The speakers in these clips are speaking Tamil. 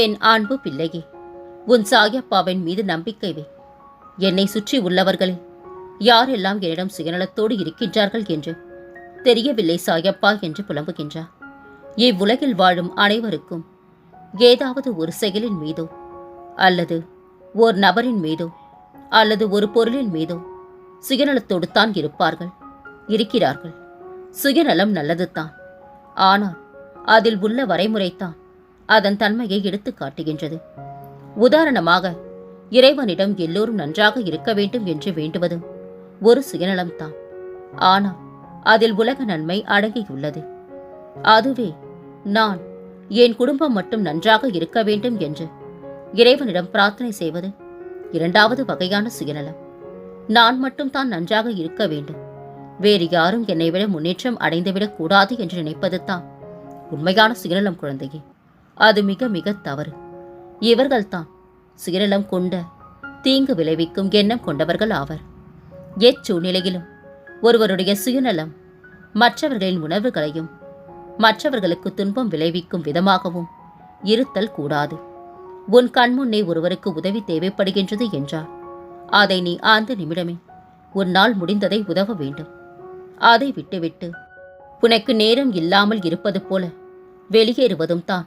என் அன்பு பிள்ளையே? உன் சாயப்பாவின் மீது நம்பிக்கை வை. என்னை சுற்றி உள்ளவர்களே யாரெல்லாம் என்னிடம் சுயநலத்தோடு இருக்கின்றார்கள் என்று? தெரியவில்லை சாயப்பா என்று புலம்புகின்றார். இவ்வுலகில் வாழும் அனைவருக்கும் ஏதாவது ஒரு செயலின் மீதோ அல்லது ஓர் நபரின் மீதோ அல்லது ஒரு பொருளின் மீதோ சுயநலத்தோடு தான் இருப்பார்கள் இருக்கிறார்கள். சுயநலம் நல்லதுதான். ஆனால் அதில் உள்ள வரைமுறைத்தான் அதன் தன்மையை எடுத்துக் காட்டுகின்றது. உதாரணமாக இறைவனிடம் எல்லோரும் நன்றாக இருக்க வேண்டும் என்று வேண்டுவது ஒரு சுயநலம்தான். ஆனால் அதில் உலக நன்மை அடங்கியுள்ளது. அதுவே நான் என் குடும்பம் மட்டும் நன்றாக இருக்க வேண்டும் என்று இறைவனிடம் பிரார்த்தனை செய்வது இரண்டாவது வகையான சுயநலம். நான் மட்டும் தான் நன்றாக இருக்க வேண்டும். வேறு யாரும் என்னை விட முன்னேற்றம் அடைந்துவிடக் கூடாது என்று நினைப்பது தான் உண்மையான சுயநலம் குழந்தையே. அது மிக மிக தவறு. இவர்கள்தான் சுயநலம் கொண்ட தீங்கு விளைவிக்கும் எண்ணம் கொண்டவர்கள் ஆவர். எச்சூழ்நிலையிலும் ஒருவருடைய சுயநலம் மற்றவர்களின் உணர்வுகளையும் மற்றவர்களுக்கு துன்பம் விளைவிக்கும் விதமாகவும் இருத்தல் கூடாது. உன் கண்முன்னே ஒருவருக்கு உதவி தேவைப்படுகின்றது என்றார். அதை நீ அந்த நிமிடமே உன்னால் முடிந்ததை உதவ வேண்டும். அதை விட்டுவிட்டு உனக்கு நேரம் இல்லாமல் இருப்பது போல வெளியேறுவதும் தான்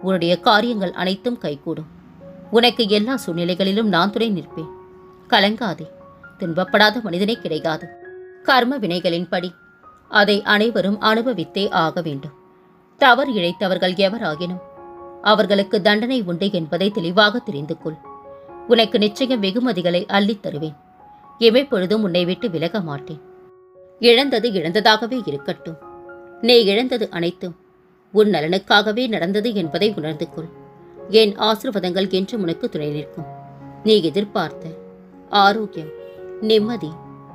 உன்னுடைய காரியங்கள் அனைத்தும் கைகூடும். உனக்கு எல்லா சூழ்நிலைகளிலும் நான் துணை நிற்பேன். கலங்காதே துன்பப்படாத மனிதனே கிடைக்காது கர்ம வினைகளின்படி அதை அனைவரும் அனுபவித்தே ஆக வேண்டும். தவறு இழைத்தவர்கள் எவராகினும் அவர்களுக்கு தண்டனை உண்டு என்பதை தெளிவாக தெரிந்து கொள். உனக்கு நிச்சயம் வெகுமதிகளை அள்ளித் தருவேன். எமைப்பொழுதும் உன்னை விட்டு விலக மாட்டேன். இழந்தது இழந்ததாகவே இருக்கட்டும். நீ இழந்தது அனைத்தும் உன் நலனுக்காகவே நடந்தது என்பதை உணர்ந்து கொள். என் ஆசிர்வாதங்கள் என்று உனக்கு துணை நிற்கும். நீ எதிர்பார்த்த ஆரோக்கியம் நிம்மதி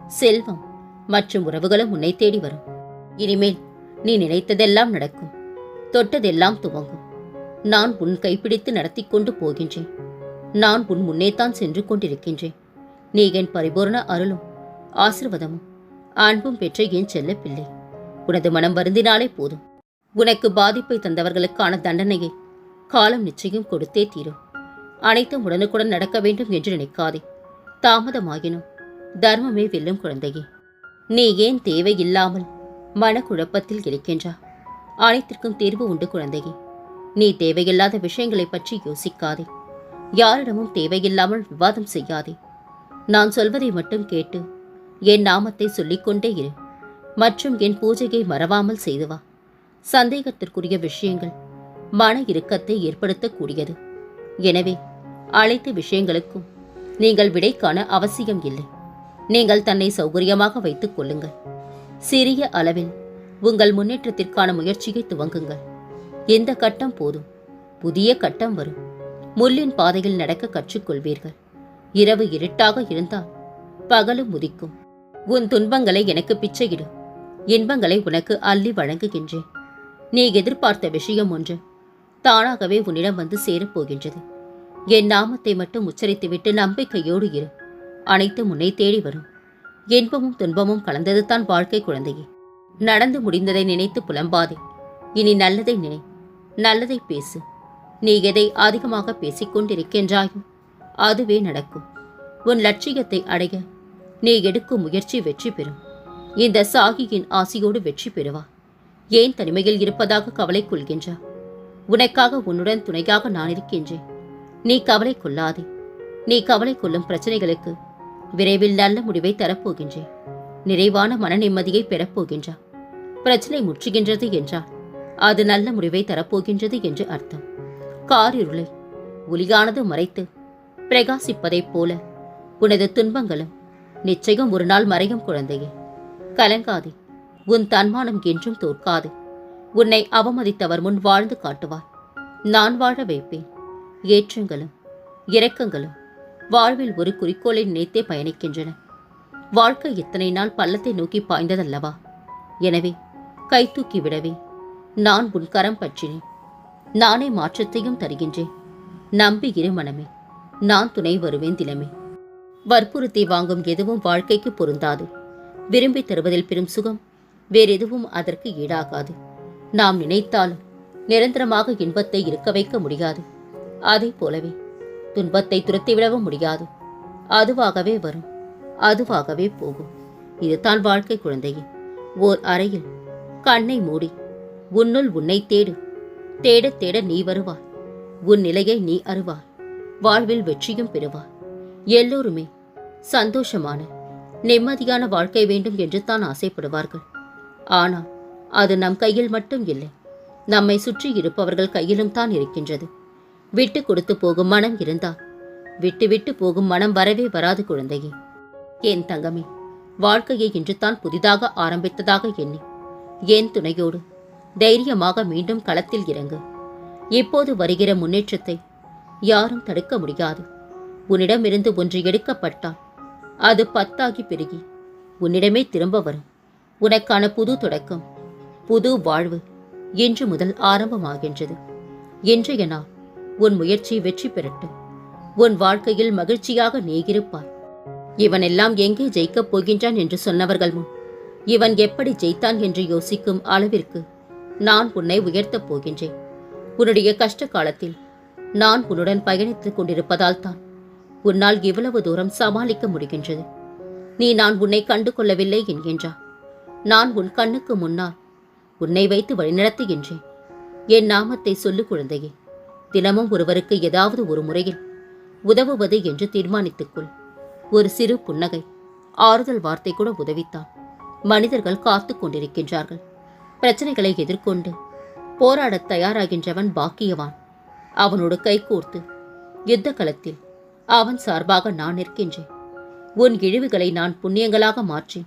செல்வம் மற்றும் உறவுகளும் உன்னை தேடி வரும். இனிமேல் நீ நினைத்ததெல்லாம் நடக்கும். தொட்டதெல்லாம் துவங்கும். நான் உன் கைப்பிடித்து நடத்தி கொண்டு போகின்றேன். நான் உன் முன்னேத்தான் சென்று கொண்டிருக்கின்றேன். நீ என் பரிபூரண அருளும் ஆசிர்வாதமும் அன்பும் பெற்ற என் செல்ல பிள்ளை உனது மனம் வருந்தினாலே போதும். உனக்கு பாதிப்பை தந்தவர்களுக்கான தண்டனையை காலம் நிச்சயம் கொடுத்தே தீரும். அனைத்தும் உடனுக்குடன் நடக்க வேண்டும் என்று நினைக்காதே. தாமதமாகினும் தர்மமே வெல்லும் குழந்தையே. நீ ஏன் தேவையில்லாமல் மனக்குழப்பத்தில் இருக்கின்றா? அனைத்திற்கும் தீர்வு உண்டு குழந்தையே. நீ தேவையில்லாத விஷயங்களை பற்றி யோசிக்காதே. யாரிடமும் தேவையில்லாமல் விவாதம் செய்யாதே. நான் சொல்வதை மட்டும் கேட்டு என் நாமத்தை சொல்லிக்கொண்டே இரு. மற்றும் என் பூஜையை மறவாமல் செய்து வா. சந்தேகத்திற்குரிய விஷயங்கள் மன இறுக்கத்தை ஏற்படுத்தக்கூடியது. எனவே அனைத்து விஷயங்களுக்கும் நீங்கள் விடை காண அவசியம் இல்லை. நீங்கள் தன்னை சௌகரியமாக வைத்துக் கொள்ளுங்கள். சிறிய அளவில் உங்கள் முன்னேற்றத்திற்கான முயற்சியை துவங்குங்கள். எந்த கட்டம் போதும். புதிய கட்டம் வரும். முள்ளின் பாதையில் நடக்க கற்றுக்கொள்வீர்கள். இரவு இருட்டாக இருந்தால் பகலும் உதிக்கும். உன் துன்பங்களை எனக்கு பிச்சையிடும் இன்பங்களை உனக்கு அள்ளி வழங்குகின்றேன். நீ எதிர்பார்த்த விஷயம் ஒன்று. தானாகவே உன்னிடம் வந்து சேரப்போகின்றது. என் நாமத்தை மட்டும் உச்சரித்துவிட்டு நம்பிக்கையோடு இரு. அனைத்தும் உன்னை தேடி வரும். இன்பமும் துன்பமும் கலந்தது தான் வாழ்க்கை குழந்தையே. நடந்து முடிந்ததை நினைத்து புலம்பாதே. இனி நல்லதை நினை. நல்லதை பேசு. நீ எதை அதிகமாக பேசிக்கொண்டிருக்கின்றாயோ அதுவே நடக்கும். உன் லட்சியத்தை அடைய. நீ எடுக்கும் முயற்சி வெற்றி பெறும். இந்த சாகியின் ஆசியோடு வெற்றி பெறுவா. ஏன் தனிமையில் இருப்பதாக கவலை கொள்கின்றா? உனக்காக உன்னுடன் துணையாக நான் இருக்கின்றேன். நீ கவலை கொள்ளாதே. நீ கவலை கொள்ளும் பிரச்சனைகளுக்கு விரைவில் நல்ல முடிவை தரப்போகின்றேன். நிறைவான மன நிம்மதியை பெறப்போகின்றா. பிரச்சனை முற்றுகின்றது என்றால் அது நல்ல முடிவை தரப்போகின்றது என்று அர்த்தம். காரிருளை ஒளியானது மறைத்து பிரகாசிப்பதைப் போல உனது துன்பங்களும் நிச்சயம் ஒரு நாள் மறையும் குழந்தையே. கலங்காதே. உன் தன்மானம் என்றும் தோற்காது. உன்னை அவமதித்தவர் முன் வாழ்ந்து காட்டுவார். நான் வாழ வைப்பேன். ஏற்றங்களும் இரக்கங்களும் வாழ்வில் ஒரு குறிக்கோளை நினைத்தே பயணிக்கின்றன. வாழ்க்கை இத்தனை நாள் பள்ளத்தை நோக்கி பாய்ந்ததல்லவா? எனவே கை தூக்கி விடவே நான் உன் கரம் பற்றினேன். நானே மாற்றத்தையும் தருகின்றேன். நம்பி இரு மனமே நான் துணை வருவேன் தினமே. வற்புறுத்தி வாங்கும் எதுவும் வாழ்க்கைக்கு பொருந்தாது. விரும்பி தருவதில் பெரும் சுகம் வேறெதுவும் அதற்கு ஈடாகாது. நாம் நினைத்தாலும் நிரந்தரமாக இன்பத்தை இருக்க வைக்க முடியாது. அதைப் போலவே துன்பத்தை துரத்திவிடவும் முடியாது. அதுவாகவே வரும். அதுவாகவே போகும். இதுதான் வாழ்க்கை குழந்தையே. ஓர் அறையில் கண்ணை மூடி உன்னுள் உன்னை தேடு. தேட தேட நீ வருவாய். உன் நிலையை நீ அறுவாய். வாழ்வில் வெற்றியும் பெறுவாய். எல்லோருமே சந்தோஷமான நிம்மதியான வாழ்க்கை வேண்டும் என்று தான் ஆசைப்படுவார்கள். ஆனால் அது நம் கையில் மட்டும் இல்லை. நம்மை சுற்றி இருப்பவர்கள் கையிலும் தான் இருக்கின்றது. விட்டு கொடுத்து போகும் மனம் இருந்தால் விட்டு விட்டு போகும் மனம் வரவே வராது குழந்தையே. ஏன் தங்கமே வாழ்க்கையை இன்று தான் புதிதாக ஆரம்பித்ததாக எண்ணி ஏன் துணையோடு தைரியமாக மீண்டும் களத்தில் இறங்கு? இப்போது வருகிற முன்னேற்றத்தை யாரும் தடுக்க முடியாது. உன்னிடமிருந்து ஒன்று எடுக்கப்பட்டால் அது பத்தாகி பெருகி உன்னிடமே திரும்ப வரும். உனக்கான புது தொடக்கம் புது வாழ்வு இன்று முதல் ஆரம்பமாகின்றது. இன்றைய நாள் உன் முயற்சி வெற்றி பெறட்டும். உன் வாழ்க்கையில் மகிழ்ச்சியாக நீகிருப்பாய். இவனெல்லாம் எங்கே ஜெயிக்கப் போகின்றான் என்று சொன்னவர்கள் முன் இவன் எப்படி ஜெயித்தான் என்று யோசிக்கும் அளவிற்கு நான் உன்னை உயர்த்தப் போகின்றேன். உன்னுடைய கஷ்ட காலத்தில் நான் உன்னுடன் பயணித்துக் கொண்டிருப்பதால் தான் உன்னால் இவ்வளவு தூரம் சமாளிக்க முடிகின்றது. நீ நான் உன்னை கண்டு கொள்ளவில்லை என்கின்றான் நான் உன் கண்ணுக்கு முன்னால் உன்னை வைத்து வழிநடத்துகின்றேன். என் நாமத்தை சொல்லு குழந்தையே தினமும் ஒருவருக்கு ஏதாவது ஒரு முறையில் உதவுவது என்று தீர்மானித்துக்கொள் ஒரு சிறு புன்னகை ஆறுதல் வார்த்தை கூட உதவித்தான். மனிதர்கள் காத்து கொண்டிருக்கின்றார்கள். பிரச்சனைகளை எதிர்கொண்டு போராடத் தயாராகின்றவன் பாக்கியவான். அவனோடு கைகோர்த்து யுத்த களத்தில் அவன் சார்பாக நான் நிற்கின்றேன். உன் இழிவுகளை நான் புண்ணியங்களாக மாற்றி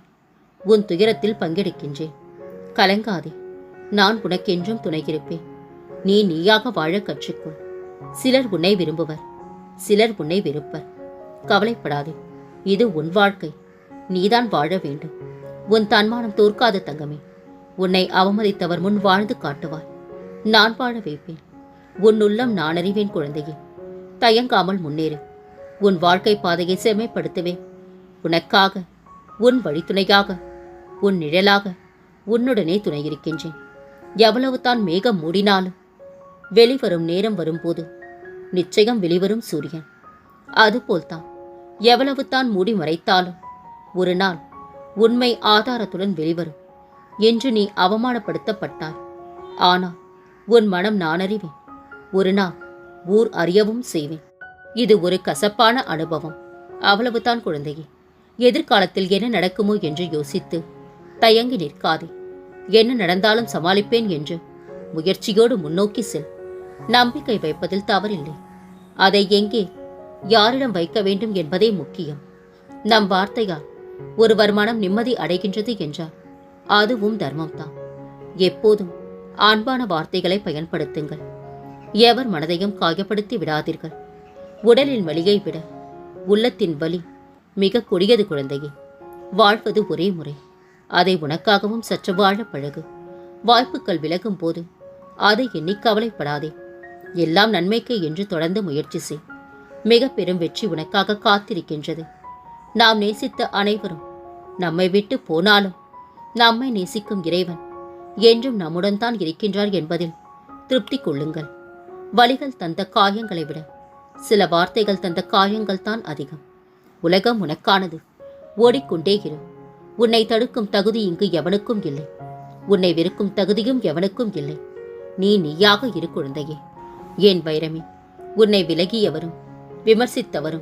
உன் துயரத்தில் பங்கெடுக்கின்றேன். கலங்காதே நான் உனக்கென்றும் துணையிருப்பேன். நீ நீயாக வாழ கற்றுக்கொள். சிலர் உன்னை விரும்புவர் சிலர் உன்னை வெறுப்பர். கவலைப்படாதே இது உன் வாழ்க்கை. நீதான் வாழ வேண்டும். உன் தன்மானம் தோற்காத தங்கமே உன்னை அவமதித்தவர் முன் வாழ்ந்து காட்டுவார். நான் வாழ வைப்பேன். உன் உள்ளம் நான் அறிவேன் குழந்தையே. தயங்காமல் முன்னேறு. உன் வாழ்க்கை பாதையை செம்மைப்படுத்துவேன். உனக்காக உன் வழித்துணையாக உன் நிழலாக உன்னுடனே துணையிருக்கின்றேன். எவ்வளவு தான் மேகம் மூடினாலும் வெளிவரும் நேரம் வரும்போது நிச்சயம் வெளிவரும் சூரியன். அதுபோல்தான் எவ்வளவு தான் மூடி மறைத்தாலும் ஒரு நாள் உண்மை ஆதாரத்துடன் வெளிவரும் என்று நீ அவமானப்படுத்தப்பட்டாய். ஆனால் உன் மனம் நான் அறிவேன் ஒரு நாள் ஊர் அறியவும் செய்வேன். இது ஒரு கசப்பான அனுபவம். அவ்வளவுதான் குழந்தையே எதிர்காலத்தில் என்ன நடக்குமோ என்று யோசித்து தயங்கி நிற்காதே. என்ன நடந்தாலும் சமாளிப்பேன் என்று முயற்சியோடு முன்னோக்கி செல். நம்பிக்கை வைப்பதில் தவறில்லை. அதை எங்கே யாரிடம் வைக்க வேண்டும் என்பதே முக்கியம். நம் வார்த்தையால் ஒருவர் மனம் நிம்மதி அடைகின்றது என்றால் அதுவும் தர்மம்தான். எப்போதும் அன்பான வார்த்தைகளை பயன்படுத்துங்கள். எவர் மனதையும் காயப்படுத்தி விடாதீர்கள். உடலின் வலியை விட உள்ளத்தின் வலி மிக கொடியது குழந்தையே. வாழ்வது ஒரே முறை. அதை உனக்காகவும் சற்று வாழ பழகு. வாய்ப்புகள் விலகும் போது அதை எண்ணி கவலைப்படாதே. எல்லாம் நன்மைக்கு என்று தொடர்ந்து முயற்சி செய். மிக பெரும் வெற்றி உனக்காக காத்திருக்கின்றது. நாம் நேசித்த அனைவரும் நம்மை விட்டு போனாலும் நம்மை நேசிக்கும் இறைவன் என்றும் நம்முடன் தான் இருக்கின்றார் என்பதில் திருப்தி கொள்ளுங்கள். வழிகள் தந்த காயங்களை விட சில வார்த்தைகள் தந்த காயங்கள் தான் அதிகம். உலகம் உனக்கானது. ஓடிக்கொண்டே இரு. உன்னை தடுக்கும் தகுதி இங்கு எவனுக்கும் இல்லை. உன்னை வெறுக்கும் தகுதியும் எவனுக்கும் இல்லை. நீ நீயாக இரு குழந்தையே. ஏன் வைரமே உன்னை விலகியவரும் விமர்சித்தவரும்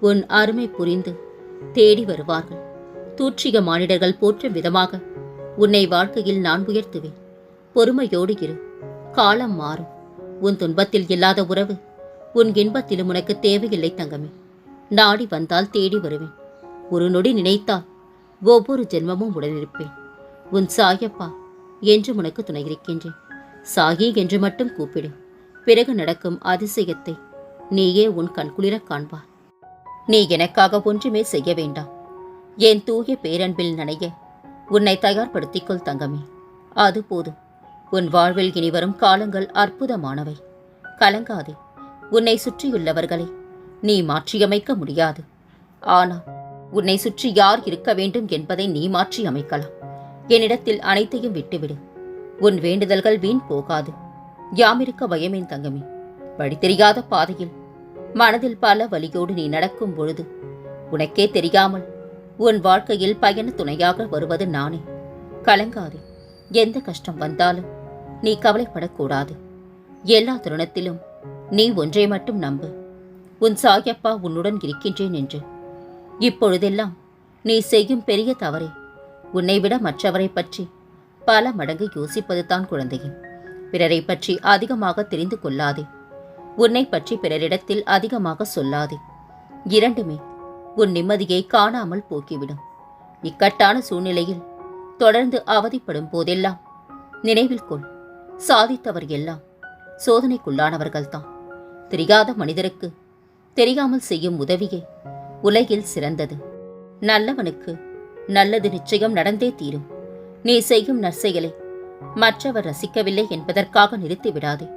உன் அருமை புரிந்து தேடி வருவார்கள். தூற்றிக மானிடர்கள் போற்றும் விதமாக உன்னை வாழ்க்கையில் நான் உயர்த்துவேன். பொறுமையோடு இரு. காலம் மாறும். உன் துன்பத்தில் இல்லாத உறவு உன் இன்பத்திலும் உனக்கு தேவையில்லை தங்கமே. நாடி வந்தால் தேடி வருவேன். ஒரு நொடி நினைத்தால் ஒவ்வொரு ஜென்மமும் உடனிருப்பேன். உன் சாயப்பா என்று உனக்கு துணை இருக்கின்றேன் சாகி என்று மட்டும் கூப்பிடு. பிறகு நடக்கும் அதிசயத்தை நீயே உன் கண்குளிரக் காண்பாய் நீ எனக்காக ஒன்றுமே செய்ய வேண்டாம். என் தூய பேரன்பில் நனைய உன்னை தயார்படுத்திக் கொள் தங்கமே. அது போதும். உன் வாழ்வில் இனி வரும் காலங்கள் அற்புதமானவை. கலங்காதே. உன்னை சுற்றியுள்ளவர்களை நீ மாற்றியமைக்க முடியாது. ஆனால் உன்னை சுற்றி யார் இருக்க வேண்டும் என்பதை நீ மாற்றி அமைக்கலாம். என்னிடத்தில் அனைத்தையும் விட்டுவிடு. உன் வேண்டுதல்கள் வீண் போகாது. யாமிருக்க பயமேன் தங்கமே. வழி தெரியாத பாதையில் மனதில் பல வழியோடு நீ நடக்கும் பொழுது உனக்கே தெரியாமல் உன் வாழ்க்கையில் பயண துணையாக வருவது நானே. கலங்காதே. எந்த கஷ்டம் வந்தாலும் நீ கவலைப்படக்கூடாது. எல்லா தருணத்திலும் நீ ஒன்றை மட்டும் நம்பு. உன் சாயப்பா உன்னுடன் இருக்கின்றேன் என்று இப்பொழுதெல்லாம் நீ செய்யும் பெரிய தவறே. உன்னை விட மற்றவரை பற்றி பல மடங்கு யோசிப்பது தான் குழந்தையே. பிறரை பற்றி அதிகமாக தெரிந்து கொள்ளாதே. உன்னை பற்றி பிறரிடத்தில் அதிகமாக சொல்லாதே. இரண்டுமே உன் நிம்மதியை காணாமல் போக்கிவிடும். இக்கட்டான சூழ்நிலையில் தொடர்ந்து அவதிப்படும் போதெல்லாம் நினைவில் கொள். சாதித்தவர் எல்லாம் சோதனைக்குள்ளானவர்கள்தான். தெரியாத மனிதருக்கு தெரியாமல் செய்யும் உதவியே உலகில் சிறந்தது. நல்லவனுக்கு நல்லது நிச்சயம் நடந்தே தீரும். நீ செய்யும் நற்செயலை மற்றவர் ரசிக்கவில்லை என்பதற்காக நிறுத்திவிடாதே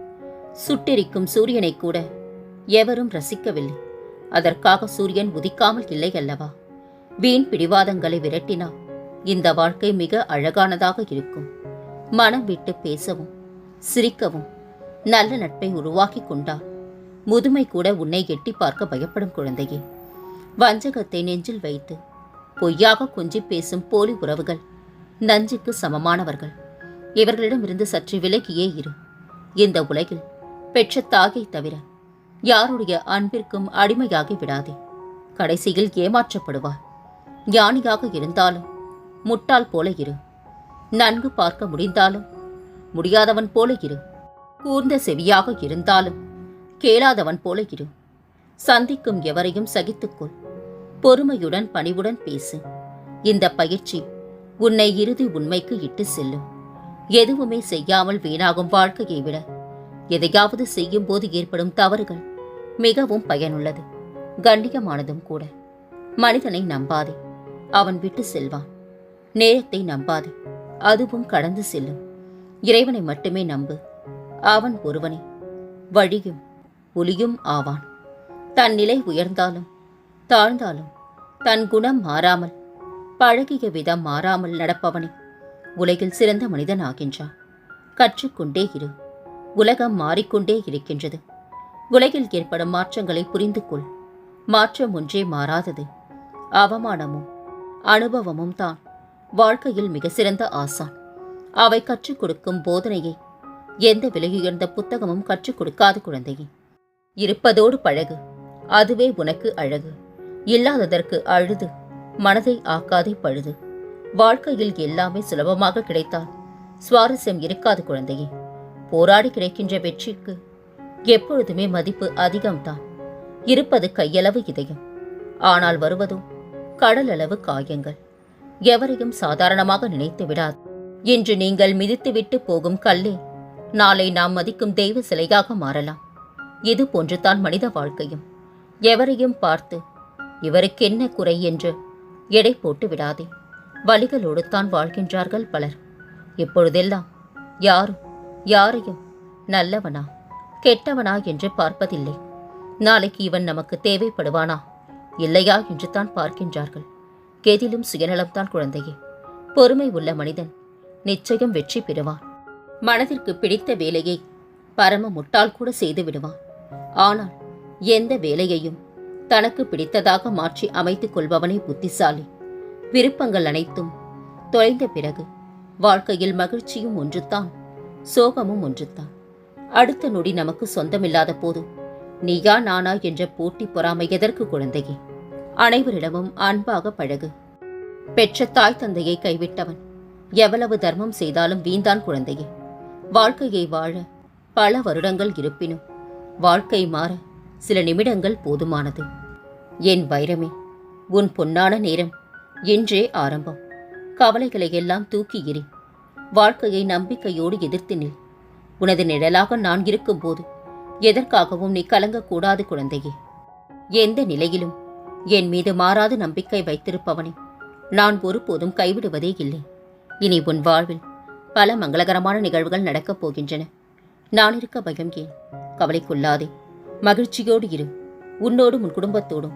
சுட்டெரிக்கும் சூரியனை கூட எவரும் ரசிக்கவில்லை. அதற்காக சூரியன் உதிக்காமல் இல்லை அல்லவா? வீண் பிடிவாதங்களை விரட்டினால் இந்த வாழ்க்கை மிக அழகானதாக இருக்கும். மனம் விட்டு பேசவும் சிரிக்கவும் நல்ல நட்பை உருவாக்கி கொண்டால் முதுமை கூட உன்னை எட்டி பார்க்க பயப்படும் குழந்தையே. வஞ்சகத்தை நெஞ்சில் வைத்து பொய்யாக கொஞ்சி பேசும் போலி உறவுகள் நஞ்சுக்கு சமமானவர்கள். இவர்களிடமிருந்து சற்று விலகியே இரு. இந்த உலகில் பெற்ற தாயை தவிர யாருடைய அன்பிற்கும் அடிமையாகி விடாதே. கடைசியில் ஏமாற்றப்படுவார் ஞானியாக இருந்தாலும் முட்டாள் போல இரு. நன்கு பார்க்க முடிந்தாலும் முடியாதவன் போல இரு. கூர்ந்த செவியாக இருந்தாலும் கேளாதவன் போல இரு. சந்திக்கும் எவரையும் சகித்துக்கொள். பொறுமையுடன் பணிவுடன் பேசு. இந்த பயிற்சி உன்னை இறுதி உண்மைக்கு இட்டு செல்லும். எதுவுமே செய்யாமல் வீணாகும் வாழ்க்கையை விட எதையாவது செய்யும் போது ஏற்படும் தவறுகள் மிகவும் பயனுள்ளது. கண்ணியமானதும் கூட. மனிதனை நம்பாதே. அவன் விட்டு செல்வான். நேரத்தை நம்பாதே. அதுவும் கடந்து செல்லும். இறைவனை மட்டுமே நம்பு. அவன் ஒருவனே. வழியும் ஒளியும் ஆவான். தன் நிலை உயர்ந்தாலும் தாழ்ந்தாலும் தன் குணம் மாறாமல் பழகிய விதம் மாறாமல் நடப்பவனே உலகில் சிறந்த மனிதன் ஆகின்றான் கற்றுக்கொண்டே இரு. உலகம் மாறிக்கொண்டே இருக்கின்றது. உலகில் ஏற்படும் மாற்றங்களை புரிந்து கொள். மாற்றம் ஒன்றே மாறாதது. அவமானமும் அனுபவமும் தான் வாழ்க்கையில் மிக சிறந்த ஆசான். அவை கற்றுக் கொடுக்கும் போதனையை எந்த விலையுயர்ந்த புத்தகமும் கற்றுக் கொடுக்காது குழந்தையே. இருப்பதோடு பழகு. அதுவே உனக்கு அழகு. இல்லாததற்கு அழுது. மனதை ஆக்காதே பழுது. வாழ்க்கையில் எல்லாமே சுலபமாக கிடைத்தால் சுவாரஸ்யம் இருக்காது குழந்தையே. போராடி கிடைக்கின்ற வெற்றிக்கு எப்பொழுதுமே மதிப்பு அதிகம்தான். இருப்பது கையளவு இதயம். ஆனால் வருவதும் கடலளவு காயங்கள். எவரையும் சாதாரணமாக நினைத்து விடாது. இன்று நீங்கள் மிதித்துவிட்டு போகும் கல்லே நாளை நாம் மதிக்கும் தெய்வ சிலையாக மாறலாம். இது போன்றுதான் மனித வாழ்க்கையும். எவரையும் பார்த்து இவருக்கென்ன குறை என்று எடை போட்டு விடாதே. வழிகளோடு தான் வாழ்கின்றார்கள் பலர். இப்பொழுதெல்லாம் யாரும் யாரையும் நல்லவனா கெட்டவனா என்று பார்ப்பதில்லை. நாளைக்கு இவன் நமக்கு தேவைப்படுவானா? இல்லையா என்று தான் பார்க்கின்றார்கள். எதிலும் சுயநலம்தான் குழந்தையே. பொறுமை உள்ள மனிதன் நிச்சயம் வெற்றி பெறுவான். மனதிற்கு பிடித்த வேலையை பரம முட்டால் கூட செய்து விடுவான். ஆனால் எந்த வேலையையும் தனக்கு பிடித்ததாக மாற்றி அமைத்துக் கொள்பவனே புத்திசாலி. விருப்பங்கள் அனைத்தும் தொலைந்த பிறகு வாழ்க்கையில் மகிழ்ச்சியும் ஒன்றுதான் சோகமும் ஒன்றுதான். அடுத்த நொடி நமக்கு சொந்தமில்லாத போது நீயா நானா என்ற போட்டி பொறாமை எதற்கு குழந்தையே? அனைவரிடமும் அன்பாக பழகு. பெற்ற தாய் தந்தையை கைவிட்டவன் எவ்வளவு தர்மம் செய்தாலும் வீந்தான் குழந்தையே. வாழ்க்கையை வாழ பல வருடங்கள் இருப்பினும் வாழ்க்கை மாற சில நிமிடங்கள் போதுமானது. என் வைரமே உன் பொன்னான நேரம் என்றே ஆரம்பம். கவலைகளை எல்லாம் தூக்கி எறி வாழ்க்கையை நம்பிக்கையோடு எதிர்த்து நில். உனது நிழலாக நான் இருக்கும்போது எதற்காகவும் நீ கலங்கக்கூடாது குழந்தையே. எந்த நிலையிலும் என் மீது மாறாத நம்பிக்கை வைத்திருப்பவனை நான் ஒருபோதும் கைவிடுவதே இல்லை. இனி உன் வாழ்வில் பல மங்களகரமான நிகழ்வுகள் நடக்கப் போகின்றன. நான் இருக்க பயம் ஏன்? கவலைக்குள்ளாதே மகிழ்ச்சியோடு இரு. உன்னோடும் உன் குடும்பத்தோடும்